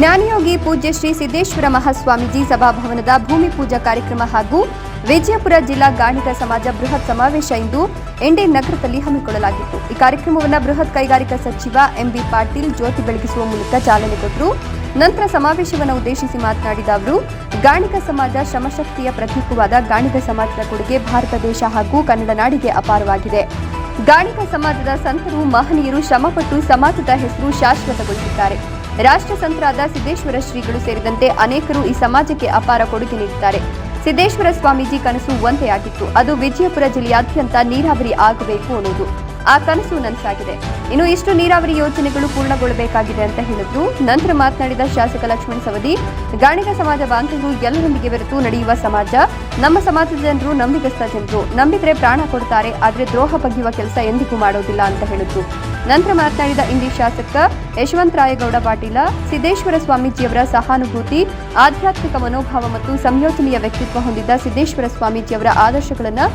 ಜ್ಞಾನಯೋಗಿ ಪೂಜ್ಯ ಶ್ರೀ ಸಿದ್ದೇಶ್ವರ ಮಹಾಸ್ವಾಮೀಜಿ ಸಭಾಭವನದ ಭೂಮಿ ಪೂಜಾ ಕಾರ್ಯಕ್ರಮ ಹಾಗೂ ವಿಜಯಪುರ ಜಿಲ್ಲಾ ಗಾಣಿಗ ಸಮಾಜ ಬೃಹತ್ ಸಮಾವೇಶ ಇಂದು ಎಂಡೆ ನಗರದಲ್ಲಿ ಹಮ್ಮಿಕೊಳ್ಳಲಾಗಿತ್ತು. ಈ ಕಾರ್ಯಕ್ರಮವನ್ನು ಬೃಹತ್ ಕೈಗಾರಿಕಾ ಸಚಿವ ಎಂಬಿ ಪಾಟೀಲ್ ಜ್ಯೋತಿ ಬೆಳಗಿಸುವ ಮೂಲಕ ಚಾಲನೆ ಕೊಟ್ಟರು. ನಂತರ ಸಮಾವೇಶವನ್ನು ಉದ್ದೇಶಿಸಿ ಮಾತನಾಡಿದ ಅವರು, ಗಾಣಿಗ ಸಮಾಜ ಶ್ರಮಶಕ್ತಿಯ ಪ್ರತೀಕವಾದ ಗಾಣಿಗ ಸಮಾಜದ ಕೊಡುಗೆ ಭಾರತ ದೇಶ ಹಾಗೂ ಕನ್ನಡ ನಾಡಿಗೆ ಅಪಾರವಾಗಿದೆ. ಗಾಣಿಗ ಸಮಾಜದ ಸಂತರು, ಮಹನೀಯರು ಶ್ರಮಪಟ್ಟು ಸಮಾಜದ ಹೆಸರು ಶಾಶ್ವತಗೊಳಿಸಿದ್ದಾರೆ. ರಾಷ್ಟ್ರ ಸಂತರಾದ ಸಿದ್ದೇಶ್ವರ ಶ್ರೀಗಳು ಸೇರಿದಂತೆ ಅನೇಕರು ಈ ಸಮಾಜಕ್ಕೆ ಅಪಾರ ಕೊಡುಗೆ ನೀಡಿದ್ದಾರೆ. ಸಿದ್ದೇಶ್ವರ ಸ್ವಾಮೀಜಿ ಕನಸು ಒಂದೇ ಆಗಿತ್ತು ಅದು ವಿಜಯಪುರ ಜಿಲ್ಲೆಯಾದ್ಯಂತ ನೀರಾವರಿ ಆಗಬೇಕು ಅನ್ನೋದು. ಆ ಕನಸು ನನಸಾಗಿದೆ. ಇನ್ನು ಇಷ್ಟು ನೀರಾವರಿ ಯೋಜನೆಗಳು ಪೂರ್ಣಗೊಳ್ಳಬೇಕಾಗಿದೆ ಅಂತ ಹೇಳಿದ್ರು. ನಂತರ ಮಾತನಾಡಿದ ಶಾಸಕ ಲಕ್ಷ್ಮಣ ಸವದಿ, ಗಾಣಿಗ ಸಮಾಜ ಬಾಂಧವರು ಎಲ್ಲರೊಂದಿಗೆ ಬೆರೆತು ನಡೆಯುವ ಸಮಾಜ, ನಮ್ಮ ಸಮಾಜದ ಜನರು ನಂಬಿಕಸ್ಥ ಜನರು. ನಂಬಿದ್ರೆ ಪ್ರಾಣ ಕೊಡ್ತಾರೆ, ಆದ್ರೆ ದ್ರೋಹ ಬಗೆಯುವ ಕೆಲಸ ಎಂದಿಗೂ ಮಾಡೋದಿಲ್ಲ ಅಂತ ಹೇಳಿದ್ರು. ನಂತರ ಮಾತನಾಡಿದ ಇಂದಿ ಶಾಸಕ ಯಶವಂತರಾಯಗೌಡ ಪಾಟೀಲ, ಸಿದ್ದೇಶ್ವರ ಸ್ವಾಮೀಜಿಯವರ ಸಹಾನುಭೂತಿ, ಆಧ್ಯಾತ್ಮಿಕ ಮನೋಭಾವ ಮತ್ತು ಸಂಯೋಜನೆಯ ವ್ಯಕ್ತಿತ್ವ ಹೊಂದಿದ್ದ ಸಿದ್ದೇಶ್ವರ ಸ್ವಾಮೀಜಿಯವರ ಆದರ್ಶಗಳನ್ನು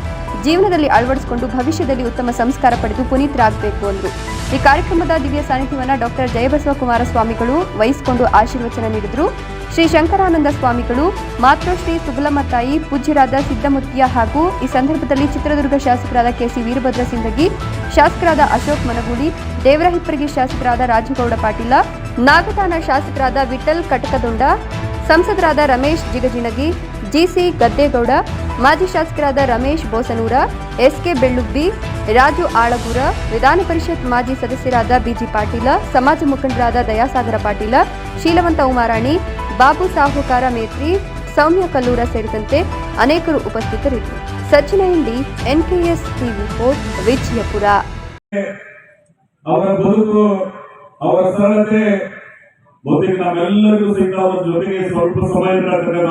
ಜೀವನದಲ್ಲಿ ಅಳವಡಿಸಿಕೊಂಡು ಭವಿಷ್ಯದಲ್ಲಿ ಉತ್ತಮ ಸಂಸ್ಕಾರ ಪಡೆದು ಪುನೀತರಾಗಬೇಕು ಎಂದು ಈ ಕಾರ್ಯಕ್ರಮದ ದಿವ್ಯ ಸಾನ್ನಿಧ್ಯವನ್ನು ಡಾಕ್ಟರ್ ಜಯಬಸವ ಕುಮಾರ ಸ್ವಾಮಿಗಳು ವಹಿಸಿಕೊಂಡು ಆಶೀರ್ವಚನ ನೀಡಿದರು. ಶ್ರೀ ಶಂಕರಾನಂದ ಸ್ವಾಮಿಗಳು ಮಾತೃಶ್ರೀ ಸುಬಲಮ್ಮ ತಾಯಿ ಪೂಜ್ಯರಾದ ಸಿದ್ದಮುತ್ತಿಯ ಹಾಗೂ ಈ ಸಂದರ್ಭದಲ್ಲಿ ಚಿತ್ರದುರ್ಗ ಶಾಸಕರಾದ ಕೆಸಿ ವೀರಭದ್ರ ಸಿಂದಗಿ, ಶಾಸಕರಾದ ಅಶೋಕ್ ಮನಗೂಳಿ, ದೇವರಹಿಪ್ಪರಿಗೆ ಶಾಸಕರಾದ ರಾಜಗೌಡ ಪಾಟೀಲ ನಾಗತಾನ ಶಾಸಕರಾದ ವಿಠಲ್ ಕಟಕದೊಂಡ, ಸಂಸದರಾದ ರಮೇಶ್ ಜಿಗಜಿಣಗಿ, ಜಿಸಿ ಗದ್ದೇಗೌಡ ಮಾಜಿ ಶಾಸಕರಾದ ರಮೇಶ್ ಬೋಸನೂರ, ಎಸ್ಕೆ ಬೆಳ್ಳುಬ್ಬಿ, ರಾಜು ಆಳಗೂರ, ವಿಧಾನ ಪರಿಷತ್ ಮಾಜಿ ಸದಸ್ಯರಾದ ಬಿಜಿ ಪಾಟೀಲ, ಸಮಾಜ ಮುಖಂಡರಾದ ದಯಾಸಾಗರ ಪಾಟೀಲ, ಶೀಲವಂತ ಉಮಾರಾಣಿ, ಬಾಬು ಸಾಹುಕಾರ ಮೇತ್ರಿ, ಸೌಮ್ಯ ಕಲ್ಲೂರ ಸೇರಿದಂತೆ ಅನೇಕರು ಉಪಸ್ಥಿತರಿದ್ದರು. Sachin Indi NKS TV four Vijayapura. ಅವರ ನಾವೆಲ್ಲರಿಗೂ ಸಹಿತ ಜೊತೆಗೆ ಸ್ವಲ್ಪ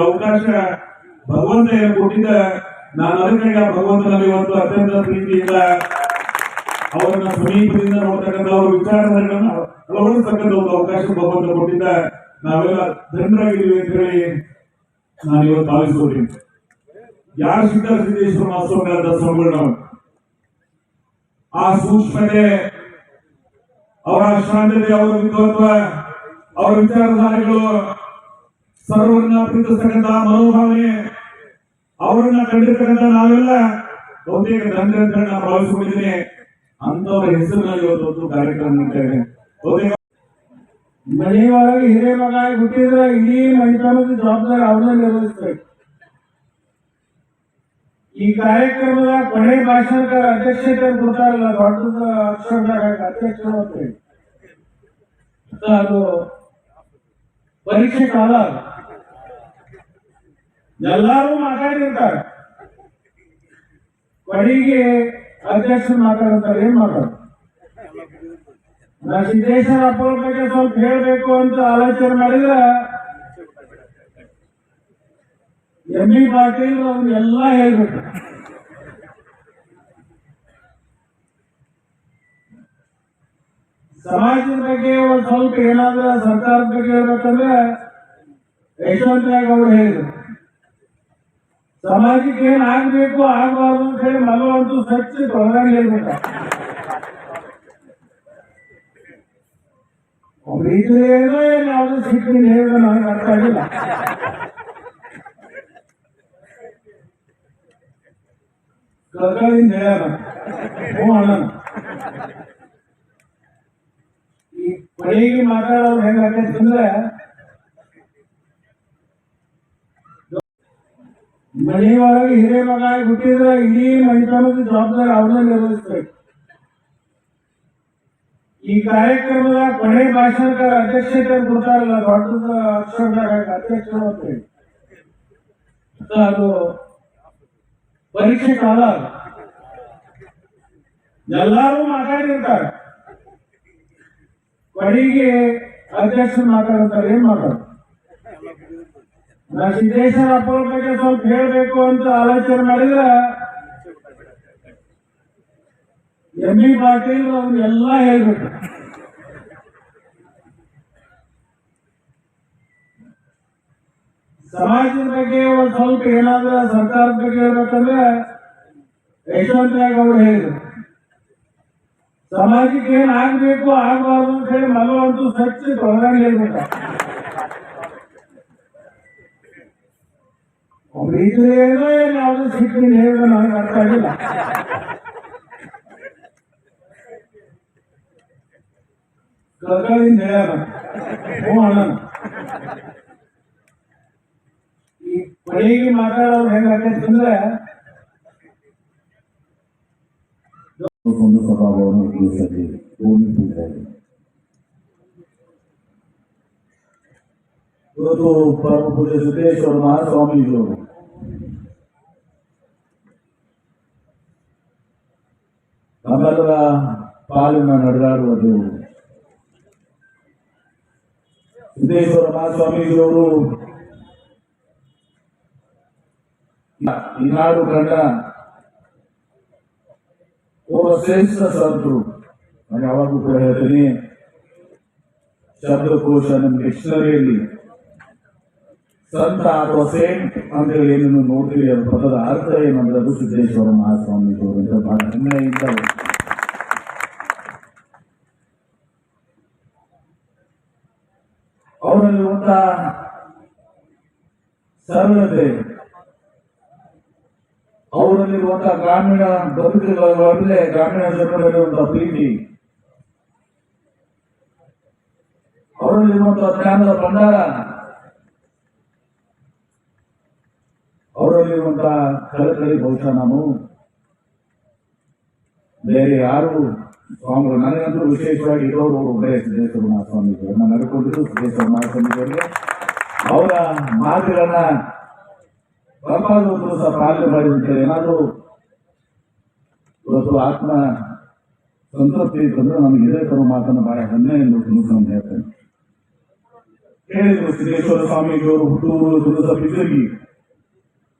ಅವಕಾಶ ಭಗವಂತ ಕೊಟ್ಟಿದ್ದ, ನಾನು ಅದಕ್ಕೆ ಭಗವಂತನಲ್ಲಿ ಒಂದು ಅತ್ಯಂತ ಪ್ರೀತಿಯಿಂದ ಅವರನ್ನ ಸಮೀಪದಿಂದ ನೋಡ್ತಕ್ಕಂಥ ಅವ್ರ ವಿಚಾರಗಳನ್ನು ಅಳವಡಿಸ್ತಕ್ಕಂಥ ಒಂದು ಅವಕಾಶ ಭಗವಂತ ಕೊಟ್ಟಿದ್ದ. ನಾವೆಲ್ಲ ಧನ್ಯರಾಗಿದ್ದೀವಿ ಅಂತ ಹೇಳಿ ನಾನು ಇವತ್ತು ಭಾವಿಸ್ಕೊತೀನಿ ಯಾರು ಸಿದ್ಧ ಸಿದ್ದೇಶ್ವರ ಮಹಾಸ್ವಾಮಿ ಸ್ವಾಮಿಗಳು ಆ ಸೂಕ್ಷ್ಮತೆ, ಅವರ ಶಾಂತತೆ, ಅವರ ವಿದ್ವತ್ವ ಅವರ ವಿಚಾರಧಾರೆಗಳು ಸರ್ವರನ್ನ ಪ್ರೀತಿಸ್ತಕ್ಕಂತಹ ಮನೋಭಾವನೆ ಅವರನ್ನ ಕಂಡಿರ್ತಕ್ಕಂಥ ನಾವೆಲ್ಲ ಬಹುತೇಕ ತಂದೆ ಅಂತ ನಾನು ಭಾವಿಸಿಕೊಂಡಿದ್ದೀನಿ ಅಂತವರ ಹೆಸರಿನಲ್ಲಿ ಇವತ್ತು ಒಂದು ಕಾರ್ಯಕ್ರಮ ಮಾಡ್ತಾ ಇದೆ ಬಹುತೇಕ ಹಿರಿಯ ಮಗ ಹುಟ್ಟಿದ್ರೆ ಇಡೀ ಮನೆತನದ ಜವಾಬ್ದಾರಿ ಅವ್ರನ್ನ ನಿರ್ವಹಿಸ್ಬೇಕು ಈ ಕಾರ್ಯಕ್ರಮದ ಕೊನೆ ಭಾಷಣಕಾರ ಅಧ್ಯಕ್ಷತೆ ಕೊಡ್ತಾರಲ್ಲ, ದೊಡ್ಡದ ಅಕ್ಷರದಾಗ ಅಧ್ಯಕ್ಷರು ಅಂತ ಅದು ಪರೀಕ್ಷೆ ಕಾಲ. ಎಲ್ಲರೂ ಮಾತಾಡಿರ್ತಾರೆ. ಕಡೆಗೆ ಅಧ್ಯಕ್ಷರು ಮಾತಾಡ್ತಾರೆ, ಏನ್ ಮಾಡೋದು ನಾ ಸಿದ್ದೇಶ್ವರ ಅಪ್ಪನ ಬಗ್ಗೆ ಸ್ವಲ್ಪ ಹೇಳಬೇಕು ಅಂತ ಆಲೋಚನೆ ಮಾಡಿದ್ರೆ, ಎಂ ಬಿ ಪಾಟೀಲ್ ಎಲ್ಲ ಹೇಳ್ಬೇಕು. ಸಮಾಜದ ಬಗ್ಗೆ ಸ್ವಲ್ಪ ಏನಾದ್ರೂ ಸರ್ಕಾರದ ಬಗ್ಗೆ ಹೇಳ್ಬೇಕಂದ್ರೆ ಯಶವಂತರಾಗ ಅವ್ರು ಹೇಳಿದ್ರು. ಸಮಾಜಕ್ಕೆ ಏನ್ ಆಗ್ಬೇಕು, ಆಗ್ಬಾರ್ದು ಅಂತ ಹೇಳಿ ಮಗವಂತೂ ಸ್ವಚ್ಛ ತೊಗೊಂಡು ಹೇಳ್ಬೇಕ ಒಬ್ರು ಇದ್ರೇನೋ ಏನು ಯಾವ್ದು ಸಿಕ್ಕಿನ ಹೇಳಿದ್ರೆ ನನಗೆ ಅರ್ಥ ಆಗಿಲ್ಲ. ಕಲ್ಕಳಿಂದ ಹೇಳ್ಯಾರ. ಹ್ಞೂ ಅಣ್ಣ ಈ ಕೊನೆಗೆ ಮಾತಾಡೋದು ಹೆಂಗ ಅಂದ್ರೆ ಮನೆಯೊಳಗೆ ಹಿರಿಯ ಮಗ ಆಗಿ ಹುಟ್ಟಿದ್ರೆ ಇಡೀ ಮನೆತನದ ಜವಾಬ್ದಾರಿ ಅವ್ರನ್ನ ನಿರ್ವಹಿಸ್ಬೇಕು. ಈ ಕಾರ್ಯಕ್ರಮದ ಕೊನೆ ಭಾಷಣಕಾರ ಅಧ್ಯಕ್ಷತೆ ಕೊಡ್ತಾರಲ್ಲ, ದೊಡ್ಡದ ಅಕ್ಷರದಾಗ ಅಧ್ಯಕ್ಷರು ಅಂತ ಹೇಳಿ. ಅದು ಪರೀಕ್ಷೆ ಕಾಲ. ಎಲ್ಲರೂ ಮಾತಾಡಿರ್ತಾರೆ. ಕೊನೆಗೆ ಅಧ್ಯಕ್ಷರು ಮಾತಾಡ್ತಾರೆ ಏನ್ ಮಾತಾಡ್ತಾರೆ ಸಿದ್ದೇಶ್ವರ ಅಪ್ಪನ ಬಗ್ಗೆ ಸ್ವಲ್ಪ ಹೇಳಬೇಕು ಅಂತ ಆಲೋಚನೆ ಮಾಡಿದ್ರೆ ಎಂ ಬಿ ಪಾಟೀಲ್ ಎಲ್ಲ ಹೇಳ್ಬೇಕು. ಸಮಾಜದ ಬಗ್ಗೆ ಒಂದು ಸ್ವಲ್ಪ ಏನಾದ್ರೂ ಸರ್ಕಾರದ ಬಗ್ಗೆ ಹೇಳ್ಬೇಕಂದ್ರೆ ಯಶವಂತರಾಗ ಅವ್ರು ಹೇಳಿದ್ರು. ಸಮಾಜಕ್ಕೆ ಏನಾಗಬೇಕು ಆಗಬಾರ್ದು ಅಂತ ಹೇಳಿ ಮಗವಂತೂ ಸ್ವಚ್ಛ ತೊಂದರೆ ಹೇಳ್ಬೇಕ ಒಬ್ರು ಇದ್ರೇನೋ ಏನು ಯಾವ್ದು ಸಿಕ್ಕಿ ಹೇಳಿದ್ರೆ ನನಗೆ ಅರ್ಥ ಆಗಿಲ್ಲ ಕಲ್ಕಳಿಂದ ಹೇಳ್ಯಾರ ಹ್ಞೂ ಅಣ್ಣ ಈ ಕೊನೆಗೆ ಮಾತಾಡೋದು ಹೆಂಗಾಗೈತೆ ಅಂದ್ರೆ ಒಂದು ಸ್ವಭಾವವನ್ನು ತಿಳಿಸಲಿ ಭೂಮಿ ಪೂಜೆ ಇವತ್ತು ಪರಮ ಪೂಜೆ ಸಿದ್ದೇಶ್ವರ ಮಹಾಸ್ವಾಮೀಜಿಯವರು. ನಮ್ಮೆಲ್ಲರ ಪಾಲಿನ ನಡೆದಾಡುವ ದೇವರು ಸಿದ್ದೇಶ್ವರ ಮಹಾಸ್ವಾಮೀಜಿಯವರು ಈ ನಾಡು ಕಂಡ ಒಬ್ಬ ಶ್ರೇಷ್ಠ ಸಂತರು ನಾನು ಯಾವಾಗಲೂ ಕೂಡ ಹೇಳ್ತೀನಿ, ಶಬ್ದಕೋಶ ನಮ್ಮ ಡಿಕ್ಷನರಿಯಲ್ಲಿ ಸಂತ ಅಥವಾ ಸೇಂಟ್ ಅಂತ ಹೇಳಿ ಏನನ್ನು ನೋಡ್ತೀವಿ ಅದು ಪದದ ಅರ್ಥ ಏನಂದ್ರೆ ಅದು ಸಿದ್ದೇಶ್ವರ ಮಹಾಸ್ವಾಮಿ ಅಂತ ಬಹಳ ಹೆಮ್ಮೆಯಿಂದ ಅವರಲ್ಲಿರುವಂತ ಸರಳತೆ. ಅವರಲ್ಲಿರುವಂತಹ ಗ್ರಾಮೀಣ ಬದುಕುಗಳಲ್ಲೇ ಗ್ರಾಮೀಣ ಜನರಲ್ಲಿರುವಂತಹ ಪ್ರೀತಿ. ಅವರಲ್ಲಿರುವಂತಹ ಜ್ಞಾನದ ಭಂಡಾರ. ಅವರಲ್ಲಿರುವಂತಹ ಕಳಕಳಿ ಬಹುಶಃ ನಾನು ಬೇರೆ ಯಾರು ಸ್ವಾಮಿಗಳು, ನನಗಂತೂ ವಿಶೇಷವಾಗಿ ಇರೋರು ಒಬ್ಬರೇ ಸಿದ್ದೇಶ್ವರ ಮಹಾಸ್ವಾಮೀಜಿಗಳು ನಾನು ನಡ್ಕೊಂಡಿದ್ದು ಸಿದ್ದೇಶ್ವರ ಮಹಾಸ್ವಾಮಿಗಳಿಗೆ ಅವರ ಮಾತುಗಳನ್ನ ತಪ್ಪಾದವರು ಸಹ ಪಾಲನೆ ಮಾಡಿದಂತೆ ಏನಾದರೂ ಇವತ್ತು ಆತ್ಮ ಸಂತೃಪ್ತಿ ಇತ್ತಂದ್ರೆ ನನಗೆ ಇದೇ ತರ ಮಾತನ್ನು ಬಹಳ ಹೆಮ್ಮೆ ಎಂದು ತುಣುಸನ್ನು ಹೇಳ್ತೇನೆ. ಹೇಳಿದ್ರು ಸಿದ್ದೇಶ್ವರ ಸ್ವಾಮೀಜಿಯವರು ಹುಟ್ಟೂರು ತುಣುಸ ಬಿದ್ದಗಿ